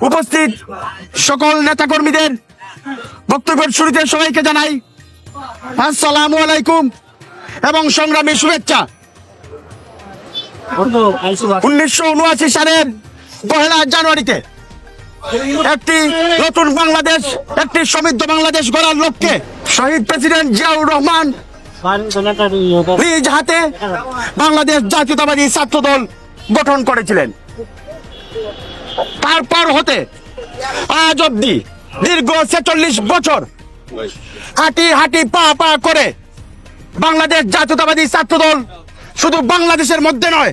উপস্থিত সকল নেতাকর্মীদের বক্তব্যের শুরুতে সবাইকে জানাই আসসালামু আলাইকুম এবং সংগ্রামী শুভেচ্ছা। উনিশশো উনআশি সালের পহেলা জানুয়ারিতে একটি নতুন বাংলাদেশ, একটি সমৃদ্ধ বাংলাদেশ গড়ার লক্ষ্যে শহীদ প্রেসিডেন্ট জিয়াউর রহমান নিজ হাতে বাংলাদেশ জাতীয়তাবাদী ছাত্র দল গঠন করেছিলেন। তারপর হতে আজ অব্দি দীর্ঘ ছেচল্লিশ বছর হাঁটি হাঁটি পা পা করে বাংলাদেশ জাতীয়তাবাদী ছাত্র দল শুধু বাংলাদেশের মধ্যে নয়,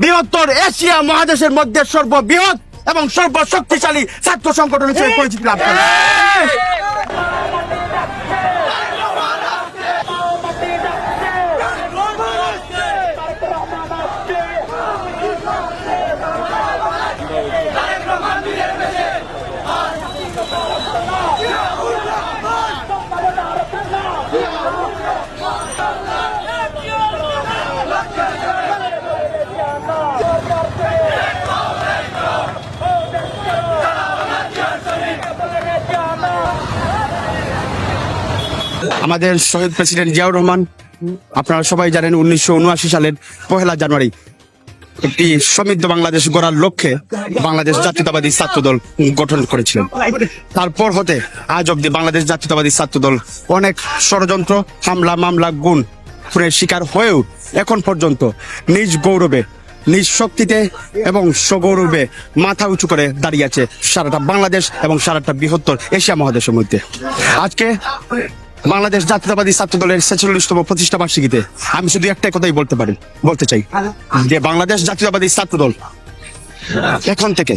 বৃহত্তর এশিয়া মহাদেশের মধ্যে সর্ববৃহৎ এবং সর্বশক্তিশালী ছাত্র সংগঠন হিসেবে পরিচিতি লাভ করে আমাদের শহীদ প্রেসিডেন্ট জিয়াউর রহমান, আপনারা সবাই জানেন উনিশশো উনআশি সালের পহেলা জানুয়ারি একটি সমৃদ্ধ বাংলাদেশ গড়ার লক্ষ্যে বাংলাদেশ জাতীয়তাবাদী ছাত্র দল গঠন করেছিলেন। তারপর হতে আজ অব্দি বাংলাদেশ জাতীয়তাবাদী ছাত্র দল অনেক ষড়যন্ত্র, হামলা, মামলা গুণ শিকার হয়েও এখন পর্যন্ত নিজ গৌরবে, নিজ শক্তিতে এবং সগৌরবে মাথা উঁচু করে দাঁড়িয়ে আছে সারাটা বাংলাদেশ এবং সারাটা বৃহত্তর এশিয়া মহাদেশের মধ্যে। আজকে বাংলাদেশ জাতীয়তাবাদী ছাত্র দলের ছেচল্লিশতম প্রতিষ্ঠা বার্ষিকীতে আমি শুধু একটাই কথাই বলতে পারি, বলতে চাই যে বাংলাদেশ জাতীয়তাবাদী ছাত্র দল এখন থেকে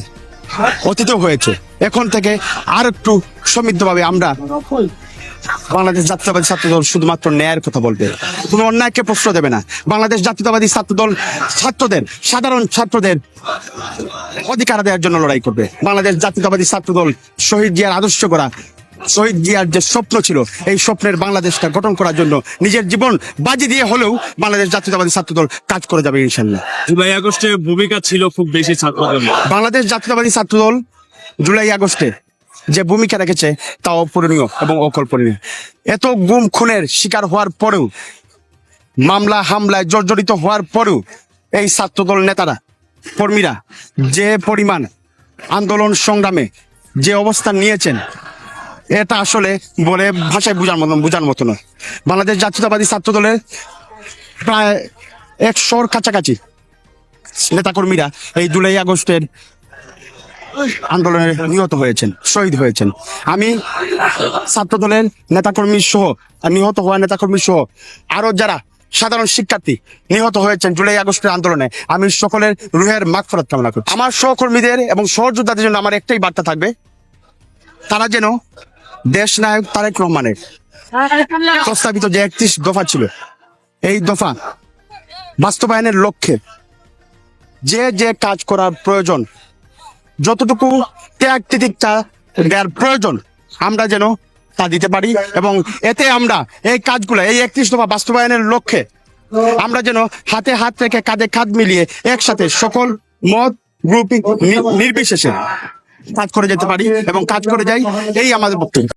অতীত হয়েছে। এখন থেকে আর একটু সমৃদ্ধভাবে আমরা বাংলাদেশ জাতীয়তাবাদী ছাত্র দল শুধুমাত্র ন্যায়ের কথা বলবে। কোনো অন্যায়কে প্রশ্ন দেবে না। বাংলাদেশ জাতীয়তাবাদী ছাত্র দল ছাত্রদের, সাধারণ ছাত্রদের অধিকার দেওয়ার জন্য লড়াই করবে। বাংলাদেশ জাতীয়তাবাদী ছাত্র দল শহীদ জিয়ার আদর্শ করা শহীদ জিয়ার যে স্বপ্ন ছিল এই স্বপ্নের বাংলাদেশটা গঠন করার জন্য নিজের জীবন বাজি দিয়ে হলেও বাংলাদেশ জাতীয়তাবাদী ছাত্র দল কাজ করে যাবে ইনশাল্লাহ জুলাই আগস্টে ভূমিকা ছিল খুব বেশি ছাত্রদের বাংলাদেশ জাতীয়তাবাদী ছাত্র দল জুলাই আগস্টে যে ভূমিকা রেখেছে তা অপূরণীয় এবং অকল্পনীয়। এত গুম খুনের শিকার হওয়ার পরেও মামলা হামলায় জর্জরিত হওয়ার পরেও এই ছাত্রদল নেতারা কর্মীরা যে পরিমাণ আন্দোলন সংগ্রামে যে অবস্থান নিয়েছেন এটা আসলে বলে ভাষায় বোঝার মতন, বোঝার মতো নয়। বাংলাদেশ জাতীয়তাবাদী ছাত্র দলের প্রায় একশোর কাছাকাছি নেতাকর্মীরা এই জুলাই আগস্টের আন্দোলনে নিহত হয়েছেন, শহীদ হয়েছেন। আমি ছাত্র দলের নেতাকর্মী সহ, নিহত হওয়া নেতাকর্মী সহ আরও যারা সাধারণ শিক্ষার্থী নিহত হয়েছেন জুলাই আগস্টের আন্দোলনে, আমি সকলের রুহের মাগফরাত কামনা করছি। আমার সহকর্মীদের এবং সহযোদ্ধাদের জন্য আমার একটাই বার্তা থাকবে, তারা যেন দেশ নায়ক তারেক রহমানের প্রস্তাবিত যে একত্রিশ দফা ছিল, এই দফা বাস্তবায়নের লক্ষ্যে যে যে কাজ করার প্রয়োজন, যতটুকু ত্যাগ তিতিক্ষা দেওয়ার প্রয়োজন, আমরা যেন তা দিতে পারি এবং এতে আমরা এই কাজগুলো, এই একত্রিশ দফা বাস্তবায়নের লক্ষ্যে আমরা যেন হাতে হাত রেখে কাঁধে কাঁধ মিলিয়ে একসাথে সকল মত, গ্রুপিং নির্বিশেষে কাজ করে যেতে পারি এবং কাজ করে যাই, এই আমাদের বক্তব্য।